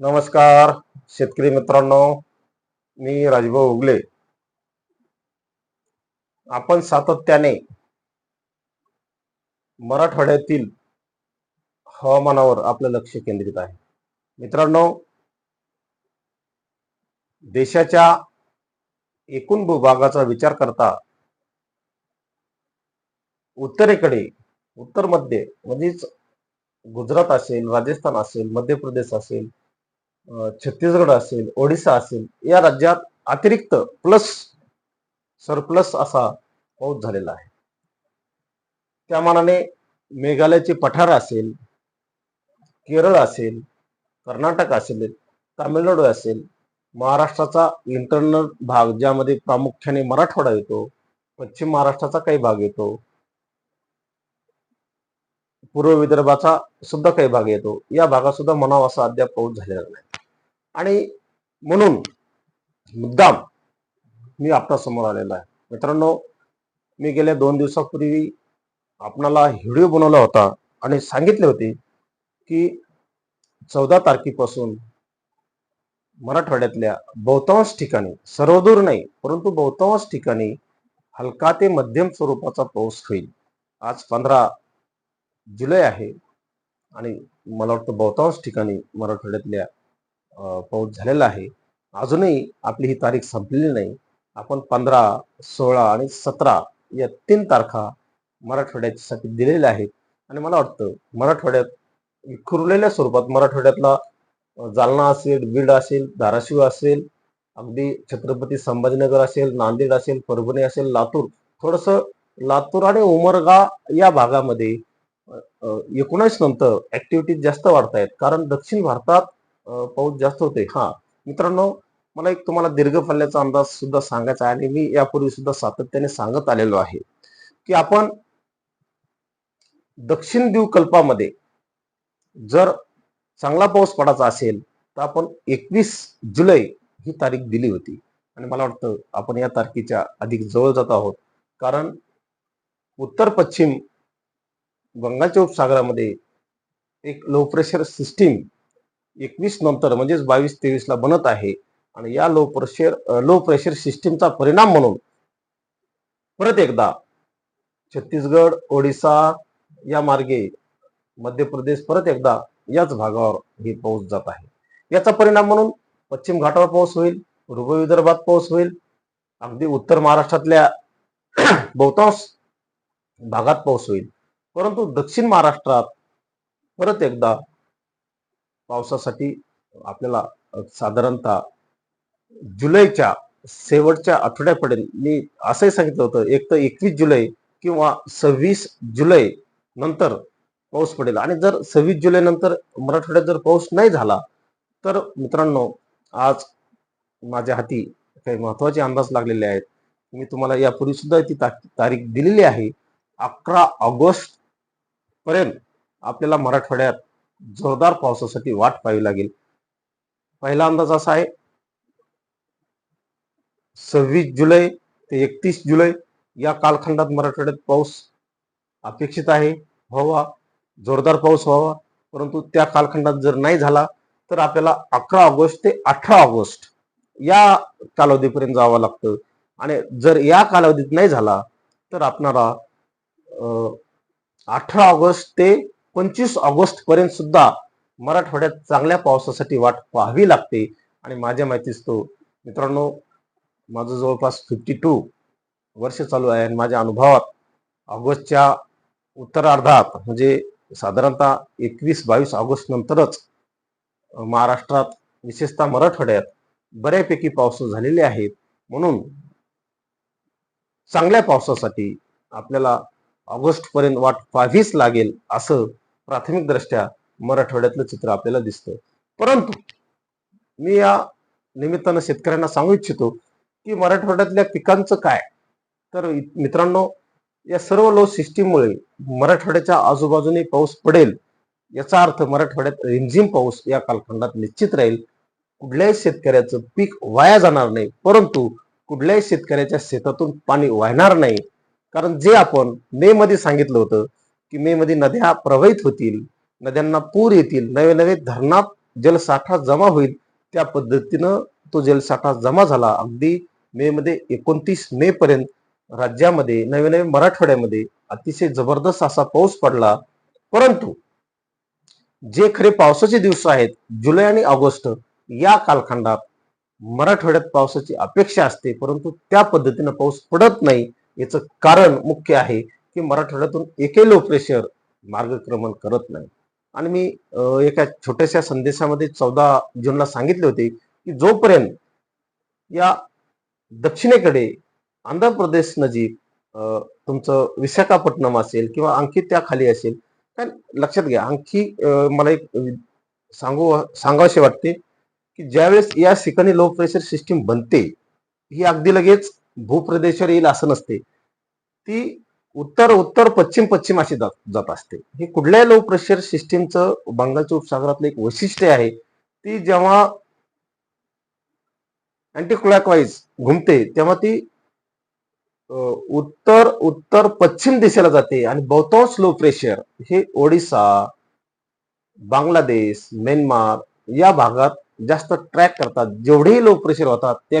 नमस्कार शेतकरी मित्रांनो मी राजभाऊ उगले आपण सातत्याने मराठवाड्यातील हवामानावर आपलं लक्ष केंद्रित आहे. मित्रांनो देशाच्या एकूण भूभागाचा विचार करता उत्तरेकडे उत्तर मध्य म्हणजेच गुजरात असेल राजस्थान असेल मध्य प्रदेश असेल छत्तीसगड असेल ओडिसा असेल या राज्यात अतिरिक्त प्लस सरप्लस असा पाऊस झालेला आहे. त्या मानाने मेघालयचे पठार असेल केरळ असेल कर्नाटक असेल तामिळनाडू असेल महाराष्ट्राचा इंटरनल भाग ज्यामध्ये प्रामुख्याने मराठवाडा येतो पश्चिम महाराष्ट्राचा काही भाग येतो पूर्व विदर्भाचा सुद्धा काही भाग येतो या भागात सुद्धा म्हणावा असा अद्याप पाऊस झालेला नाही. आणि म्हणून मुद्दाम मी आपल्यासमोर आलेला आहे. मित्रांनो मी गेल्या दोन दिवसापूर्वी आपणाला व्हिडिओ बनवला होता आणि सांगितले होते की चौदा तारखेपासून मराठवाड्यातल्या बहुतांश ठिकाणी सर्वदूर नाही परंतु बहुतांश ठिकाणी हलका ते मध्यम स्वरूपाचा पाऊस होईल. आज पंधरा जुलै आहे आणि मला वाटतं बहुतांश ठिकाणी मराठवाड्यातल्या पाऊस झालेला आहे. अजूनही आपली ही तारीख संपलेली नाही. आपण पंधरा सोळा आणि सतरा या तीन तारखा मराठवाड्यासाठी दिलेल्या आहेत. आणि मला वाटतं मराठवाड्यात विखुरलेल्या स्वरूपात मराठवाड्यातला जालना असेल बीड असेल धाराशिव असेल अगदी छत्रपती संभाजीनगर असेल नांदेड असेल परभणी असेल लातूर थोडस लातूर आणि उमरगा या भागामध्ये एकोणीस नंतर ऍक्टिव्हिटीज जास्त वाढत आहेत कारण दक्षिण भारतात पाऊस जास्त होते हा. मित्रांनो मला एक तुम्हाला दीर्घ पल्ल्याचा अंदाज सुद्धा सांगायचा आहे आणि मी यापूर्वी सुद्धा सातत्याने सांगत आलेलो आहे की आपण दक्षिण द्वीपकल्पामध्ये जर चांगला पाऊस पडायचा असेल तर आपण एकवीस जुलै ही तारीख दिली होती. आणि मला वाटतं आपण या तारखेच्या अधिक जवळ जात आहोत. कारण उत्तर पश्चिम बंगालच्या उपसागरामध्ये एक लो प्रेशर सिस्टीम एकवीस नंतर म्हणजेच बावीस तेवीस ला बनत आहे. आणि या लो प्रेशर लो प्रेशर सिस्टीमचा परिणाम म्हणून परत एकदा छत्तीसगड ओडिसा या मार्गे मध्य प्रदेश परत एकदा याच भागावर हे पाऊस जात आहे. याचा परिणाम म्हणून पश्चिम घाटावर पाऊस होईल पूर्व विदर्भात पाऊस होईल अगदी उत्तर महाराष्ट्रातल्या बहुतांश भागात पाऊस होईल. परंतु दक्षिण महाराष्ट्रात परत एकदा पावसासाठी आपल्याला साधारणतः जुलैच्या शेवटच्या आठवड्यापर्यंत मी असंही सांगितलं होतं एक तर एकवीस जुलै किंवा सव्वीस जुलै नंतर पाऊस पडेल. आणि जर सव्वीस जुलै नंतर मराठवाड्यात जर पाऊस नाही झाला तर मित्रांनो आज माझ्या हाती काही महत्त्वाचे अंदाज लागलेले आहेत. मी तुम्हाला यापूर्वी सुद्धा ती तारीख दिलेली आहे. अकरा ऑगस्ट पर्यंत आपल्याला मराठवाड्यात जोरदार पावसासाठी वाट पाहावी लागेल. पहिला अंदाज असा आहे सव्वीस जुलै ते एकतीस जुलै या कालखंडात मराठवाड्यात पाऊस अपेक्षित आहे व्हावा जोरदार पाऊस व्हावा. परंतु त्या कालखंडात जर नाही झाला तर आपल्याला अकरा ऑगस्ट ते अठरा ऑगस्ट या कालावधीपर्यंत जावं लागतं. आणि जर या कालावधीत नाही झाला तर आपणाला अठरा ऑगस्ट ते पंचवीस ऑगस्ट पर्यंत सुद्धा मराठवाड्यात चांगल्या पावसासाठी वाट पाहावी लागते. आणि माझ्या माहितीच तो मित्रांनो माझं जवळपास फिफ्टी टू वर्ष चालू आहे. आणि माझ्या अनुभवात ऑगस्टच्या उत्तरार्धात म्हणजे साधारणतः एकवीस बावीस ऑगस्ट नंतरच महाराष्ट्रात विशेषतः मराठवाड्यात बऱ्यापैकी पाऊस झालेले आहेत. म्हणून चांगल्या पावसासाठी आपल्याला ऑगस्ट पर्यंत वाट पाहावीच लागेल असं प्राथमिक दृष्ट्या मराठवाड्यातलं चित्र आपल्याला दिसतं परंतु मी या निमित्तानं शेतकऱ्यांना सांगू इच्छितो की मराठवाड्यातल्या पिकांचं काय? तर मित्रांनो या सर्व लो सिस्टीममुळे मराठवाड्याच्या आजूबाजूने पाऊस पडेल याचा अर्थ मराठवाड्यात रिमझिम पाऊस या कालखंडात निश्चित राहील. कुठल्याही शेतकऱ्याचं पीक वाया जाणार नाही परंतु कुठल्याही शेतकऱ्याच्या शेतातून पाणी वाहणार नाही. कारण जे आपण मे मध्ये सांगितलं होतं की मे मध्ये नद्या प्रवाहित होतील नद्यांना पूर येतील नवे नवे धरणात जलसाठा जमा होईल त्या पद्धतीनं तो जलसाठा जमा झाला. अगदी मे मध्ये एकोणतीस मे पर्यंत राज्यामध्ये नवे नवे मराठवाड्यामध्ये अतिशय जबरदस्त असा पाऊस पडला. परंतु जे खरे पावसाचे दिवस आहेत जुलै आणि ऑगस्ट या कालखंडात मराठवाड्यात पावसाची अपेक्षा असते परंतु त्या पद्धतीनं पाऊस पडत नाही याचं कारण मुख्य आहे की मराठवाड्यातून एकही लो प्रेशर मार्गक्रमण करत नाही. आणि मी एका छोट्याशा संदेशामध्ये चौदा जूनला सांगितले होते की जोपर्यंत या दक्षिणेकडे आंध्र प्रदेश नजीक तुमचं विशाखापट्टणम असेल किंवा आणखी त्या खाली असेल तर लक्षात घ्या आणखी मला एक सांगू सांगावसे वाटते की ज्यावेळेस या ठिकाणी लो प्रेशर सिस्टीम बनते ही अगदी लगेच भूप्रदेशावर येईल असं नसते. ती उत्तर उत्तर पश्चिम पश्चिम अशी जात जात असते. हे कुठल्याही लो प्रेशर सिस्टीमचं बंगालच्या उपसागरातलं एक वैशिष्ट्य आहे. ती जेव्हा अँटी क्लॉकवाईज घुमते तेव्हा ती उत्तर उत्तर पश्चिम दिशेला जाते. आणि बहुतांश लो प्रेशर हे ओडिसा बांगलादेश म्यानमार या भागात जास्त ट्रॅक करतात. जेवढेही लो प्रेशर होतात